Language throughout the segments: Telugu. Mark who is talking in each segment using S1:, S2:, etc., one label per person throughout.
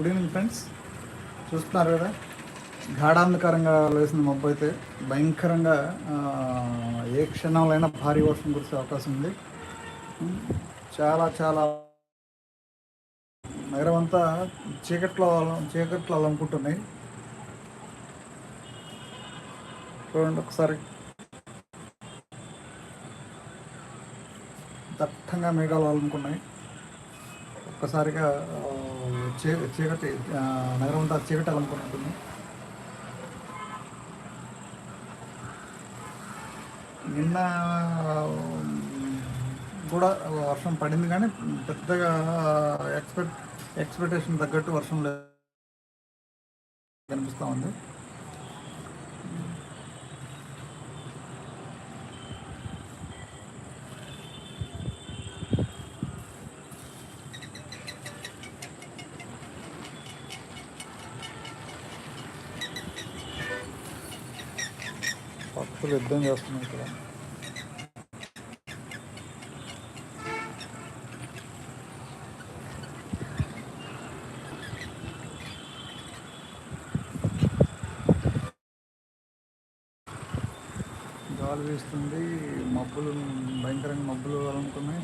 S1: Good evening friends. చూస్తున్నారు కదా? గాఢాంధకారంగా లేసిన మబ్బు అయితే భయంకరంగా ఏ క్షణంలో భారీ వర్షం కురిసే అవకాశం ఉంది. చాలా చాలా నగరం అంతా చీకట్లో చీకట్లో అలముకుంటున్నాయి చూడండి ఒకసారి. దట్టంగా మేఘాలు అలుముకున్నాయి ఒక్కసారిగా చీకటి నగరం అంతా చీకటి అలముకున్నట్టుంది నిన్న కూడా వర్షం పడింది కానీ పెద్దగా ఎక్స్పెక్ట్ ఎక్స్పెక్టేషన్ తగ్గట్టు వర్షం లేదు కనిపిస్తూ ఉంది. పక్షులు యుద్ధం చేస్తున్నాయి ఇక్కడ గాలి వీస్తుంది మబ్బులు భయంకరంగా మబ్బులు అనుకున్నాయి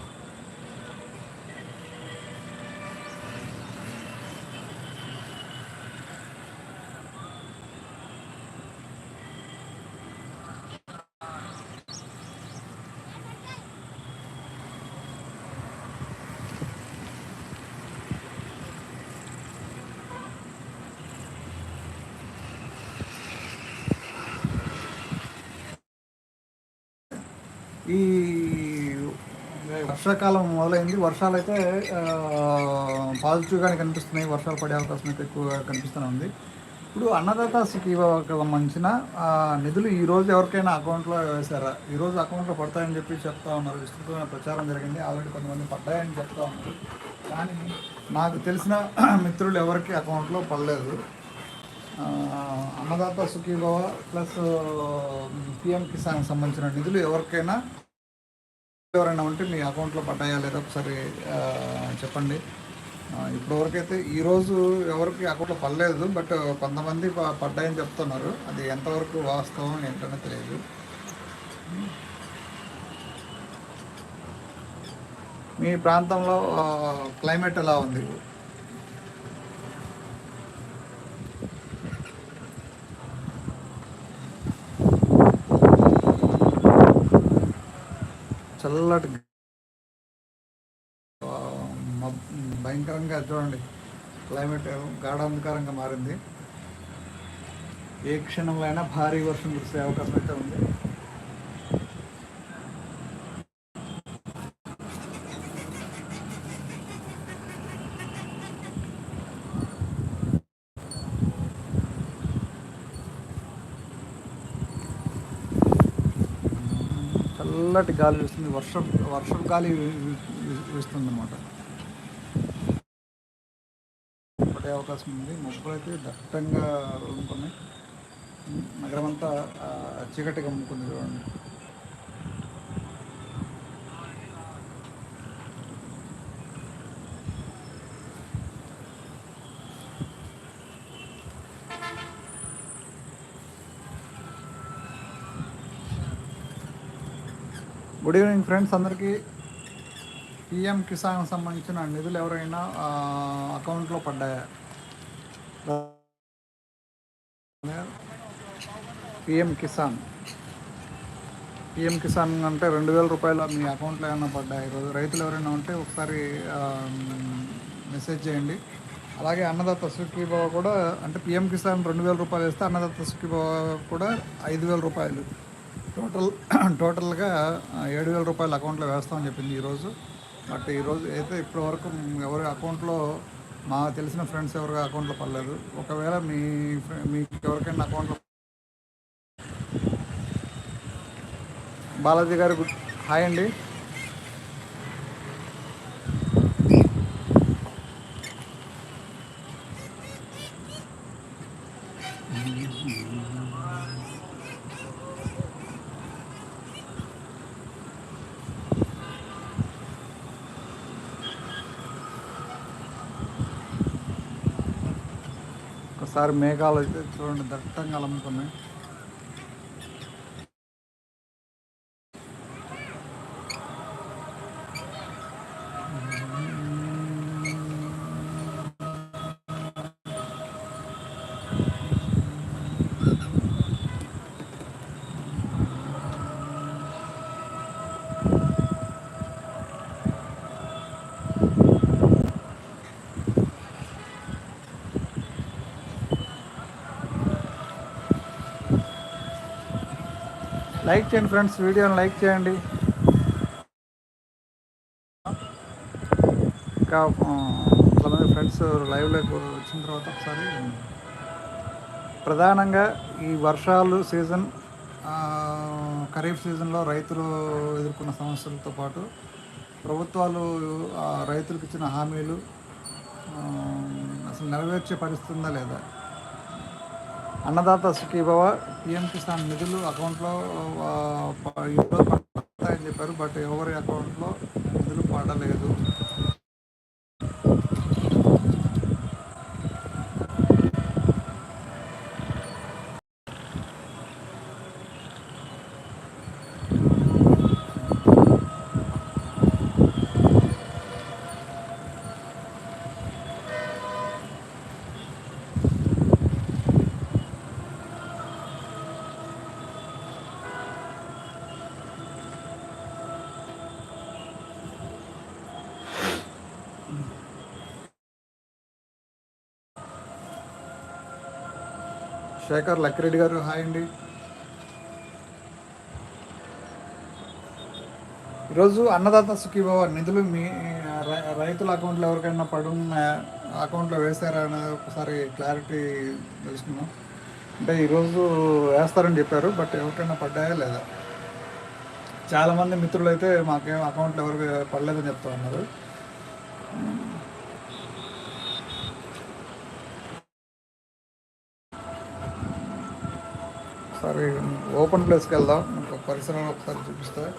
S1: ఈ వర్షాకాలం మొదలైంది. వర్షాలు అయితే పాజిటివ్గానే కనిపిస్తున్నాయి. వర్షాలు పడే అవకాశం అయితే ఎక్కువగా కనిపిస్తూనే ఉంది. ఇప్పుడు అన్నదాత సుఖీభావకు సంబంధించిన నిధులు ఈ రోజు ఎవరికైనా అకౌంట్లో వేశారా? ఈరోజు అకౌంట్లో పడతాయని చెప్పి చెప్తా ఉన్నారు. విస్తృతమైన ప్రచారం జరిగింది. ఆల్రెడీ కొంతమంది పడ్డాయని చెప్తా ఉన్నారు. కానీ నాకు తెలిసిన మిత్రులు ఎవరికి అకౌంట్లో పడలేదు. అన్నదాత సుఖీభవ ప్లస్ పిఎం కిసాన్ సంబంధించిన నిధులు ఎవరికైనా ఎవరైనా ఉంటే మీ అకౌంట్లో పడ్డాయా లేదా ఒకసారి చెప్పండి. ఇప్పటివరకైతే ఈరోజు ఎవరికి అకౌంట్లో పడలేదు బట్ కొంతమంది పడ్డాయని చెప్తున్నారు. అది ఎంతవరకు వాస్తవం ఏంటనే తెలియదు. మీ ప్రాంతంలో క్లైమేట్ ఎలా ఉంది? చల్లటి భయంకరంగా చూడండి. క్లైమేట్ గాఢాంధకారంగా మారింది. ఏ క్షణంలో అయినా భారీ వర్షం కురిసే అవకాశం అయితే ఉంది. చల్లటి గాలి వీస్తుంది వర్షం వర్షం గాలి వీస్తుంది అనమాట పడే అవకాశం ఉంది. మబ్బులు అయితే దట్టంగా ఉంటున్నాయి. నగరం అంతా చీకటిగా అమ్ముకుంది చూడండి. గుడ్ ఈవినింగ్ ఫ్రెండ్స్ అందరికీ పిఎం కిసాన్ సంబంధించిన నిధులు ఎవరైనా అకౌంట్లో పడ్డాయా? పిఎం కిసాన్ పిఎం కిసాన్ అంటే రెండు వేల రూపాయలు మీ అకౌంట్లో ఏమైనా పడ్డాయి? ఈరోజు రైతులు ఎవరైనా ఉంటే ఒకసారి మెసేజ్ చేయండి. అలాగే అన్నదాత సుఖీభావ కూడా అంటే పిఎం కిసాన్ రెండు వేల రూపాయలు వేస్తే అన్నదాత సుఖీభావ కూడా ఐదు వేల రూపాయలు. టోటల్ టోటల్గా ఏడు వేల రూపాయలు అకౌంట్లో వేస్తామని చెప్పింది ఈరోజు బట్ ఈరోజు అయితే ఇప్పటి వరకు ఎవరి అకౌంట్లో మా తెలిసిన ఫ్రెండ్స్ ఎవరి అకౌంట్లో పడలేదు. ఒకవేళ మీ మీకు ఎవరికైనా అకౌంట్లో బాలాజీ గారు గుడ్ హాయ్ అండి. ఒకసారి మేఘాలు అయితే చూడండి దట్టంగా అలముకున్నాయి లైక్ చేయండి ఫ్రెండ్స్ వీడియోని లైక్ చేయండి. ఇంకా కొంతమంది ఫ్రెండ్స్ లైవ్లోకి వచ్చిన తర్వాత ఒకసారి ప్రధానంగా ఈ వర్షాలు సీజన్ ఖరీఫ్ సీజన్లో రైతులు ఎదుర్కొన్న సమస్యలతో పాటు ప్రభుత్వాలు రైతులకు ఇచ్చిన హామీలు అసలు నెరవేర్చే పరిస్థితి ఉందా లేదా? అన్నదాత సుఖీభవ పిఎం కిసాన్ నిధులు అకౌంట్లో ఆ, పడతాయని చెప్పారు బట్ ఎవరి అకౌంట్లో నిధులు పడలేదు. శేఖర్ లక్కిరెడ్డి గారు హాయ్ అండి. ఈరోజు అన్నదాత సుఖీభావ నిధులు మీ రై- రైతుల అకౌంట్లో ఎవరికైనా పడున్న అకౌంట్లో వేస్తారా అనేది ఒకసారి క్లారిటీ తెలుసుకున్నాం అంటే ఈరోజు వేస్తారని చెప్పారు బట్ ఎవరికైనా పడ్డాయా లేదా? చాలామంది మిత్రులు అయితే మాకేం అకౌంట్లో ఎవరికి పడలేదని చెప్తా ఉన్నారు ఒకసారి ఓపెన్ ప్లేస్కి వెళ్దాం. పరిసరాలు ఒకసారి చూపిస్తా.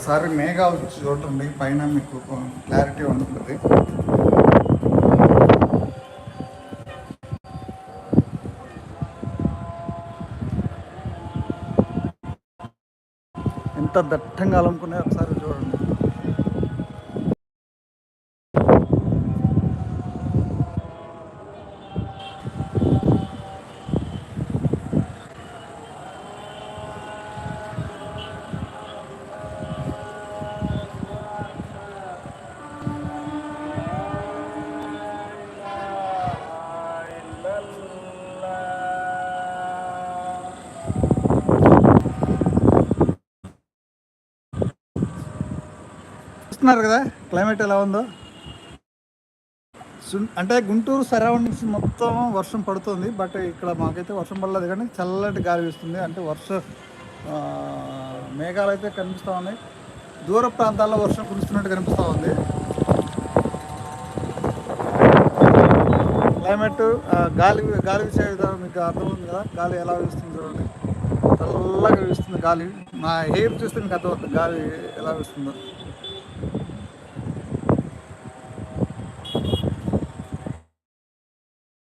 S1: ఒకసారి మేఘాలు చూడండి పైన మీకు క్లారిటీ ఉంటుంది. ఎంత దట్టంగా అలుముకున్నాయో ఒకసారి చూడండి. చూస్తున్నారు కదా? క్లైమేట్ ఎలా ఉందో? అంటే గుంటూరు సరౌండింగ్స్ మొత్తం వర్షం పడుతుంది. బట్ ఇక్కడ మాకైతే వర్షం పడలేదు కానీ చల్లటి గాలి వీస్తుంది. అంటే వర్ష మేఘాలు అయితే కనిపిస్తూ ఉన్నాయి. దూర ప్రాంతాల్లో వర్షం కురుస్తున్నట్టు కనిపిస్తూ ఉంది. క్లైమేట్ గాలి గాలి వీసే విధానం మీకు అర్థమవుతుంది కదా? గాలి ఎలా వీస్తుంది చూడండి. చల్లగా వీస్తుంది గాలి. నా హెయిర్ చూస్తే మీకు అర్థమవుతుంది గాలి ఎలా వీస్తుందో.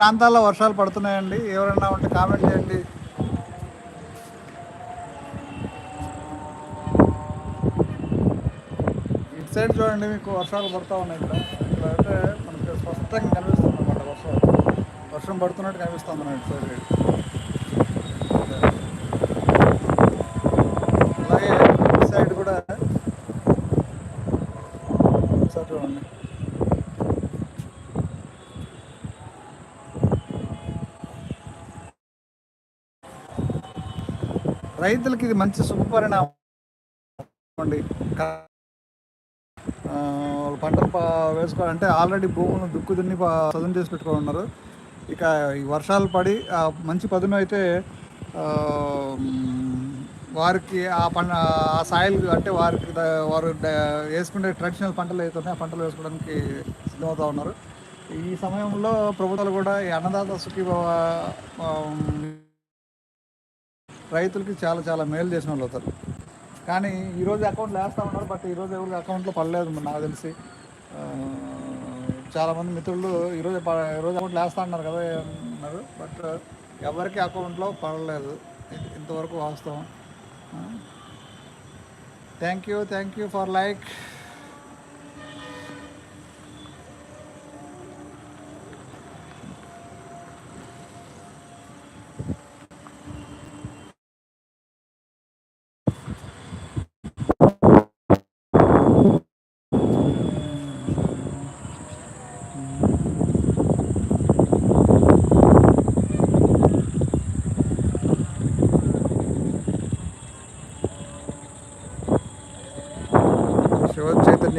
S1: ప్రాంతాల్లో వర్షాలు పడుతున్నాయండి. ఎవరైనా ఉంటే కామెంట్ చేయండి. ఇటు సైడ్ చూడండి మీకు వర్షాలు పడుతూ ఉన్నాయి ఇక్కడ. ఇక్కడ అయితే మనకి స్పష్టంగా కనిపిస్తుంది అన్నమాట వర్షం. వర్షం పడుతున్నట్టు కనిపిస్తుంది మన ఇటు సైడ్ అలాగే ఇటు సైడ్ కూడా ఒకసారి చూడండి రైతులకి ఇది మంచి శుభపరిణామం అండి. వాళ్ళు పంటలు వేసుకోవాలంటే ఆల్రెడీ భూములను దుక్కు దున్ని సదును చేసి పెట్టుకొని ఉన్నారు ఇక ఈ వర్షాలు పడి ఆ మంచి పదును అయితే వారికి ఆ పంట ఆ సాయిల్ అంటే వారికి వారు వేసుకునే ట్రెడిషనల్ పంటలు అయితే ఆ పంటలు వేసుకోవడానికి సిద్ధమవుతూ ఉన్నారు. ఈ సమయంలో ప్రభుత్వాలు కూడా ఈ అన్నదాత సుఖీభవ రైతులకి చాలా చాలా మేలు చేసిన వాళ్ళు అవుతారు. కానీ ఈరోజు అకౌంట్లు వేస్తూ ఉన్నారు బట్ ఈరోజు ఎవరికి అకౌంట్లో పడలేదు నాకు తెలిసి. చాలామంది మిత్రులు ఈరోజు ప- ఈరోజు అకౌంట్లు వేస్తా అన్నారు కదా అన్నారు బట్ ఎవరికి అకౌంట్లో పడలేదు. ఇంతవరకు వాస్తవం. Thank you thank you for like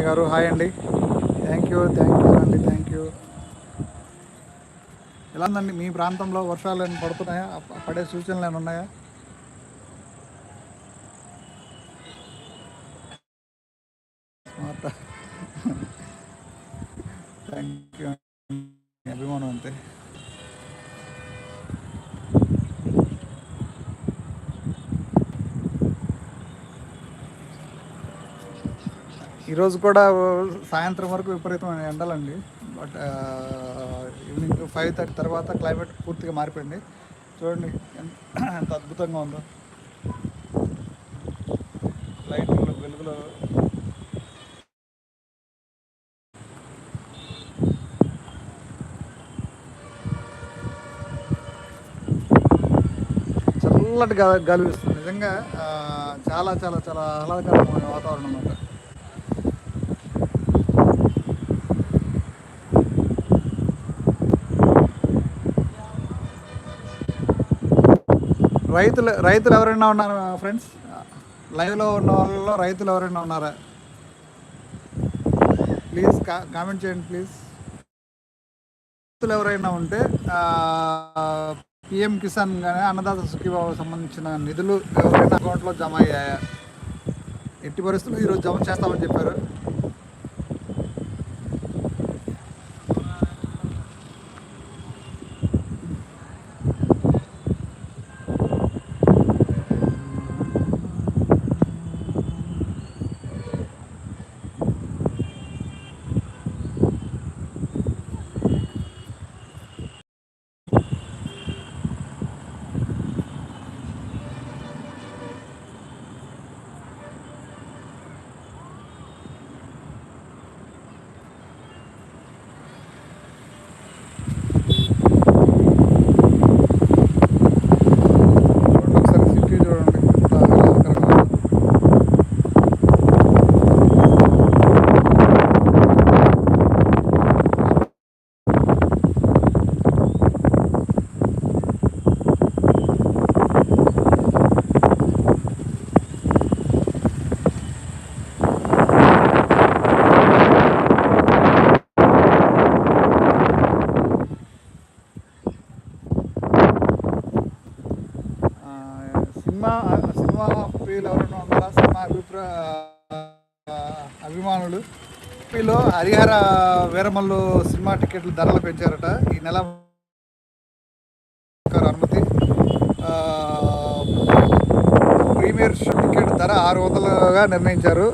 S1: గారు. హాయ్ అండి. థ్యాంక్ యూ థ్యాంక్ యూ అండి థ్యాంక్ యూ. ఎలా ఉందండి మీ ప్రాంతంలో వర్షాలు ఏమైనా పడుతున్నాయా? పడే సూచనలు ఏమైనా ఉన్నాయా స్మార్ట్ థ్యాంక్ యూ అభిమానం అంతే ఈరోజు కూడా సాయంత్రం వరకు విపరీతమైన ఎండలండి. బట్ ఈవినింగ్ ఫైవ్ థర్టీ తర్వాత క్లైమేట్ పూర్తిగా మారిపోయింది. చూడండి ఎంత ఎంత అద్భుతంగా ఉందో. లైటింగ్లో వెలుగులో. చల్లటి గా గాలి నిజంగా చాలా చాలా చాలా ఆహ్లాదకరమైన వాతావరణం అన్నమాట. రైతులు రైతులు ఎవరైనా ఉన్నారా ఫ్రెండ్స్ లైవ్లో ఉన్న వాళ్ళలో రైతులు ఎవరైనా ఉన్నారా? ప్లీజ్ కా కామెంట్ చేయండి ప్లీజ్ రైతులు ఎవరైనా ఉంటే పిఎం కిసాన్ కానీ అన్నదాత సుఖీబాబు సంబంధించిన నిధులు ఎవరైనా అకౌంట్లో జమ అయ్యాయా? ఎట్టి పరిస్థితులు ఈరోజు జమ చేస్తామని చెప్పారు చూడండి ఒకసారి సిటీ చూడండి ఎంత ఆహ్లాదకరంగా ఉందో. ఆ, సినిమా సినిమా ప్రియులు ఎవరైనా ఉన్నారా సినిమా అభిప్రాయ అభిమానులు ఏపీలో హరిహర వీరమల్లు సినిమా టికెట్లు ధరలు పెంచారట. ఈ నెల అనుమతి. ప్రీమియర్ షో టికెట్ ధర ఆరు వందలుగా నిర్ణయించారు.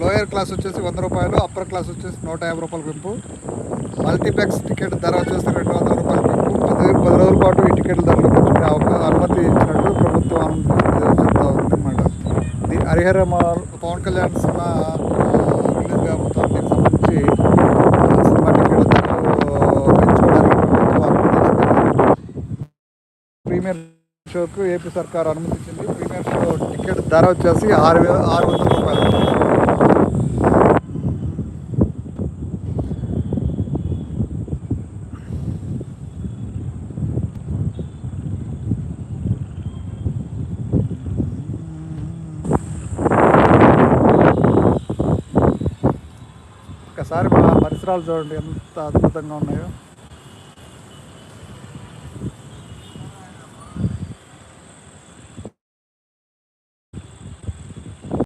S1: లోయర్ క్లాస్ వచ్చేసి వంద రూపాయలు అప్పర్ క్లాస్ వచ్చేసి నూట యాభై రూపాయల పెంపు మల్టీప్లెక్స్ టికెట్ ధర వచ్చేసి రెండు వందల రూపాయల పెంపు పది పది రోజుల పాటు ఈ టికెట్ల ధరలు పెంచుకునే అనుమతి ఇచ్చినట్టు ప్రభుత్వం చెప్తా ఉందన్నమాట ఇది హరిహర పవన్ కళ్యాణ్ సినిమా రిలీజ్ కాబోతోంది దీనికి సంబంధించి ఆ, సినిమా టికెట్ల ధరలు పెంచుకోవడానికి ప్రభుత్వం అనుమతి ఇచ్చింది ప్రీమియర్ షోకు ఏపీ సర్కార్ అనుమతించింది. ప్రీమియర్ షో టికెట్ ధర వచ్చేసి ఆరు వేల ఆరు వందల రూపాయలు. పరిసరాలు చూడండి ఎంత అద్భుతంగా ఉన్నాయో.